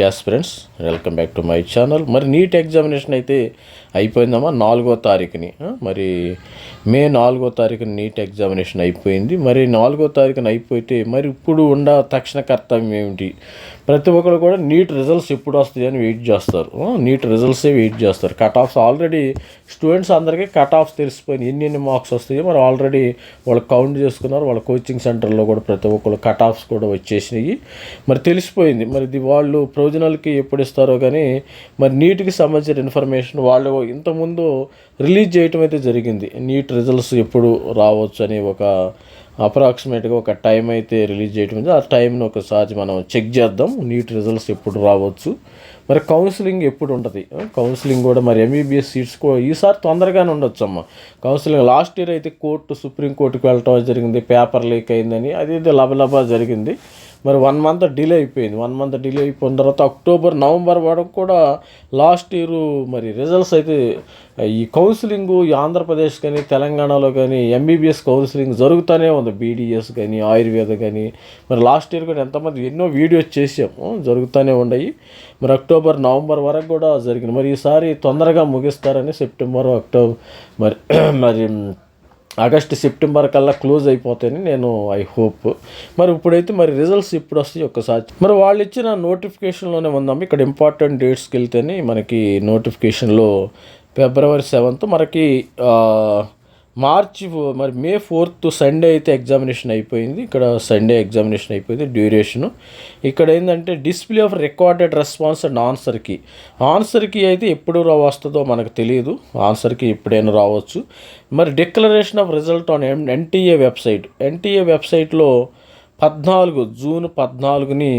NEET aspirants welcome back to my channel మరి NEET examination అయితే అయిపోయిందమ్మా నాలుగో తారీఖుని. మరి మే నాలుగో తారీఖున నీట్ ఎగ్జామినేషన్ అయిపోయింది. మరి నాలుగో తారీఖున అయిపోతే మరి ఇప్పుడు ఉండ తక్షణ కర్తవ్యం ఏమిటి? ప్రతి ఒక్కరు కూడా నీట్ రిజల్ట్స్ ఎప్పుడు వస్తాయని వెయిట్ చేస్తారు. నీట్ రిజల్ట్సే వెయిట్ చేస్తారు. కట్ ఆఫ్స్ ఆల్రెడీ స్టూడెంట్స్ అందరికీ కట్ ఆఫ్స్ తెలిసిపోయినాయి. ఎన్ని ఎన్ని మార్క్స్ వస్తాయో మరి ఆల్రెడీ వాళ్ళు కౌంట్ చేసుకున్నారు. వాళ్ళ కోచింగ్ సెంటర్లో కూడా ప్రతి ఒక్కరు కట్ ఆఫ్స్ కూడా వచ్చేసినాయి. మరి తెలిసిపోయింది. మరి ఇది వాళ్ళు ప్రొవిజనల్కి ఎప్పుడు ఇస్తారో కానీ మరి నీట్కి సంబంధించిన ఇన్ఫర్మేషన్ వాళ్ళు ఇంతకుముందు రిలీజ్ చేయటం అయితే జరిగింది. నీట్ రిజల్ట్స్ ఎప్పుడు రావచ్చు అని ఒక అప్రాక్సిమేట్గా ఒక టైం అయితే రిలీజ్ చేయటం ఉంది. ఆ టైంను ఒకసారి మనం చెక్ చేద్దాం. నీట్ రిజల్ట్స్ ఎప్పుడు రావచ్చు. మరి కౌన్సిలింగ్ ఎప్పుడు ఉంటుంది? కౌన్సిలింగ్ కూడా మరి ఎంబీబీఎస్ సీట్స్ కూడా ఈసారి తొందరగానే ఉండొచ్చు అమ్మ కౌన్సిలింగ్ లాస్ట్ ఇయర్ అయితే కోర్టు సుప్రీంకోర్టుకు వెళ్ళటం జరిగింది. పేపర్ లీక్ అయిందని అది ఇది లబలబా జరిగింది. మరి వన్ మంత్ డిలే అయిపోయింది. వన్ మంత్ డిలే అయిపోయిన తర్వాత అక్టోబర్ నవంబర్ వరకు కూడా లాస్ట్ ఇయర్ మరి రిజల్ట్స్ అయితే ఈ కౌన్సిలింగ్ ఈ ఆంధ్రప్రదేశ్ కానీ తెలంగాణలో కానీ ఎంబీబీఎస్ కౌన్సిలింగ్ జరుగుతూనే ఉంది. బీడీఎస్ కానీ ఆయుర్వేద కానీ. మరి లాస్ట్ ఇయర్ కూడా ఎంతమంది ఎన్నో వీడియోస్ చేసాము జరుగుతూనే ఉన్నాయి. మరి అక్టోబర్ నవంబర్ వరకు కూడా జరిగింది. మరి ఈసారి తొందరగా ముగిస్తారని సెప్టెంబర్ అక్టోబర్ మరి మరి ఆగస్ట్ సెప్టెంబర్ కల్లా క్లోజ్ అయిపోతాయని నేను ఐ హోప్. మరి ఇప్పుడైతే మరి రిజల్ట్స్ ఇప్పుడు వస్తాయి ఒక్కసారి మరి వాళ్ళు ఇచ్చిన నోటిఫికేషన్లోనే ఉందాం ఇక్కడ ఇంపార్టెంట్ డేట్స్కి వెళ్తేనే మనకి నోటిఫికేషన్లో ఫిబ్రవరి సెవెంత్ మనకి మార్చి మరి మే ఫోర్త్ సండే అయితే ఎగ్జామినేషన్ అయిపోయింది. ఇక్కడ సండే ఎగ్జామినేషన్ అయిపోయింది డ్యూరేషను. ఇక్కడ ఏంటంటే display of recorded response and ఆన్సర్కి. ఆన్సర్కి అయితే ఎప్పుడు రా వస్తుందో మనకు తెలియదు. ఆన్సర్కి ఎప్పుడైనా రావచ్చు. మరి declaration of result on NTA website. NTA వెబ్సైట్లో పద్నాలుగు జూన్ పద్నాలుగుని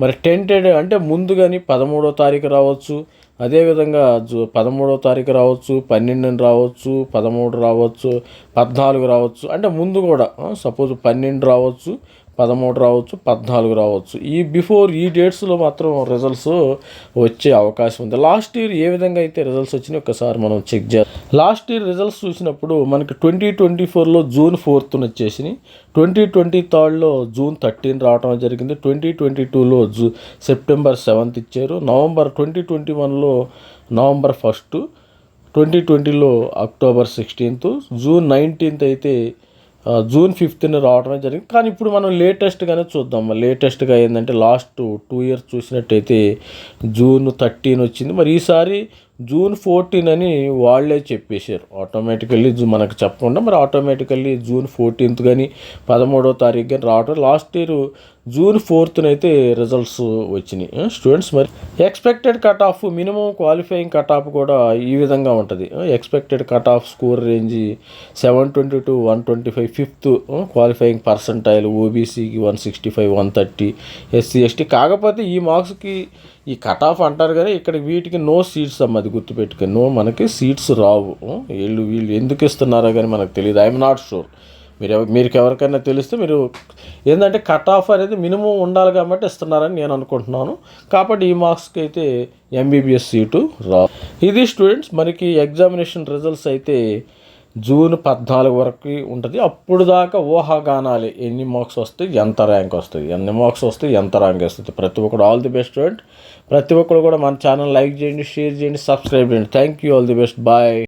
మరి టెంటెడ్ అంటే ముందుగాని పదమూడో తారీఖు రావచ్చు. అదేవిధంగా జూ పదమూడో తారీఖు రావచ్చు పన్నెండుని రావచ్చు పదమూడు రావచ్చు పద్నాలుగు రావచ్చు అంటే ముందు కూడా సపోజ్ పన్నెండు రావచ్చు పదమూడు రావచ్చు పద్నాలుగు రావచ్చు. ఈ బిఫోర్ ఈ డేట్స్లో మాత్రం రిజల్ట్స్ వచ్చే అవకాశం ఉంది. లాస్ట్ ఇయర్ ఏ విధంగా అయితే రిజల్ట్స్ వచ్చినాయి ఒకసారి మనం చెక్ చేద్దాం లాస్ట్ ఇయర్ రిజల్ట్స్ చూసినప్పుడు మనకి ట్వంటీ ట్వంటీ ఫోర్లో జూన్ ఫోర్త్న వచ్చేసినాయి. ట్వంటీ ట్వంటీ థర్డ్లో జూన్ థర్టీన్ రావడం జరిగింది. ట్వంటీ ట్వంటీ టూలో జూ సెప్టెంబర్ సెవెంత్ ఇచ్చారు. నవంబర్ ట్వంటీ ట్వంటీ వన్లో నవంబర్ ఫస్ట్ ట్వంటీ ట్వంటీలో అక్టోబర్ సిక్స్టీన్త్ జూన్ నైన్టీన్త్ అయితే జూన్ ఫిఫ్త్న రావడమే జరిగింది. కానీ ఇప్పుడు మనం లేటెస్ట్గానే చూద్దాం. లేటెస్ట్గా ఏంటంటే లాస్ట్ టూ ఇయర్స్ చూసినట్టయితే జూన్ థర్టీన్ వచ్చింది. మరి ఈసారి జూన్ ఫోర్టీన్ అని వాళ్ళే చెప్పేశారు. ఆటోమేటికల్లీ జూ మనకు చెప్పకుండా మరి ఆటోమేటికల్లీ జూన్ ఫోర్టీన్త్ కానీ పదమూడో తారీఖు కానీ రావడం లాస్ట్ ఇయర్ జూన్ ఫోర్త్న అయితే రిజల్ట్స్ వచ్చినాయి. స్టూడెంట్స్ మరి expected cut off minimum qualifying cut off కూడా ఈ విధంగా ఉంటుంది. Expected cut off score range seven twenty to one twenty five fifth qualifying percentile ఓబీసీకి one sixty five one thirty SC ST కాకపోతే ఈ మార్క్స్కి ఈ కట్ ఆఫ్ అంటారు కానీ ఇక్కడ వీటికి నో సీట్స్ అమ్మది. అది గుర్తుపెట్టుకొని మనకి సీట్స్ రావు. వీళ్ళు వీళ్ళు ఎందుకు ఇస్తున్నారో కానీ మనకు తెలియదు ఐఎమ్ నాట్ షూర్ మీరు మీరు ఎవరికైనా తెలిస్తే మీరు ఏంటంటే కట్ ఆఫ్ అనేది మినిమం ఉండాలి కాబట్టి ఇస్తున్నారని నేను అనుకుంటున్నాను. కాబట్టి ఈ మార్క్స్కి అయితే ఎంబీబీఎస్ సీటు రా ఇది స్టూడెంట్స్ మనకి ఎగ్జామినేషన్ రిజల్ట్స్ అయితే జూన్ పద్నాలుగు వరకు ఉంటుంది. అప్పుడు దాకా ఊహాగానాలు ఎన్ని మార్క్స్ వస్తాయి ఎంత ర్యాంక్ వస్తుంది. ఎన్ని మార్క్స్ వస్తాయి ఎంత ర్యాంక్ వస్తుంది. ప్రతి ఒక్కరు ఆల్ ది బెస్ట్ స్టూడెంట్ ప్రతి ఒక్కరు కూడా మన ఛానల్ లైక్ చేయండి షేర్ చేయండి సబ్స్క్రైబ్ చేయండి. Thank you all the best bye